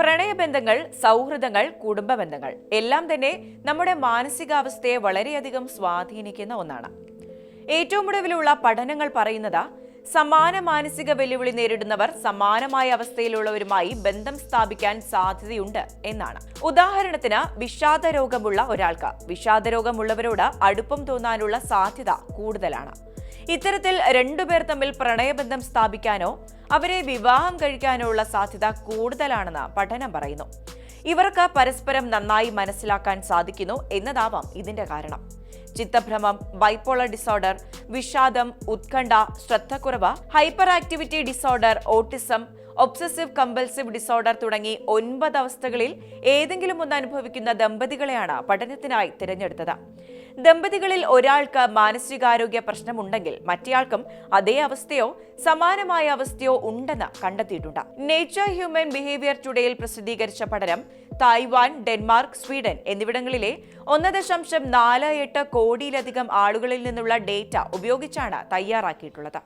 പ്രണയബന്ധങ്ങൾ സൗഹൃദങ്ങൾ കുടുംബ ബന്ധങ്ങൾ എല്ലാം തന്നെ നമ്മുടെ മാനസികാവസ്ഥയെ വളരെയധികം സ്വാധീനിക്കുന്ന ഒന്നാണ്. ഏറ്റവും ഒടുവിലുള്ള പഠനങ്ങൾ പറയുന്നത് സമാന മാനസിക വെല്ലുവിളി നേരിടുന്നവർ സമാനമായ അവസ്ഥയിലുള്ളവരുമായി ബന്ധം സ്ഥാപിക്കാൻ സാധ്യതയുണ്ട് എന്നാണ്. ഉദാഹരണത്തിന് വിഷാദ രോഗമുള്ള ഒരാൾക്ക്. വിഷാദ രോഗമുള്ളവരോട് അടുപ്പം തോന്നാനുള്ള സാധ്യത കൂടുതലാണ്. ഇത്തരത്തിൽ രണ്ടുപേർ തമ്മിൽ പ്രണയബന്ധം സ്ഥാപിക്കാനോ അവരെ വിവാഹം കഴിക്കാനോ ഉള്ള സാധ്യത കൂടുതലാണെന്ന് പഠനം പറയുന്നു. ഇവർക്ക് പരസ്പരം നന്നായി മനസ്സിലാക്കാൻ സാധിക്കുന്നു എന്നതാവാം ഇതിന്റെ കാരണം. ചിത്തഭ്രമം ബൈപ്പോളർ ഡിസോർഡർ വിഷാദം ഉത്കണ്ഠ ശ്രദ്ധക്കുറവ് hyperactivity disorder autism obsessive compulsive disorder തുടങ്ങി ഒൻപത് അവസ്ഥകളിൽ ഏതെങ്കിലും ഒന്ന് അനുഭവിക്കുന്ന ദമ്പതികളെയാണ് പഠനത്തിനായി തിരഞ്ഞെടുത്തത്. ദമ്പതികളിൽ ഒരാൾക്ക് മാനസികാരോഗ്യ പ്രശ്നമുണ്ടെങ്കിൽ മറ്റേയാൾക്കും അതേ അവസ്ഥയോ സമാനമായ അവസ്ഥയോ ഉണ്ടെന്ന് കണ്ടെത്തിയിട്ടുണ്ട്. നേച്ചർ ഹ്യൂമൻ ബിഹേവിയർ ടുഡേയിൽ പ്രസിദ്ധീകരിച്ച പഠനം തായ്വാൻ ഡെൻമാർക്ക് സ്വീഡൻ എന്നിവിടങ്ങളിലെ ഒന്ന് ദശാംശം നാല് എട്ട് കോടിയിലധികം ആളുകളിൽ നിന്നുള്ള ഡേറ്റ ഉപയോഗിച്ചാണ് തയ്യാറാക്കിയിട്ടുള്ളത്.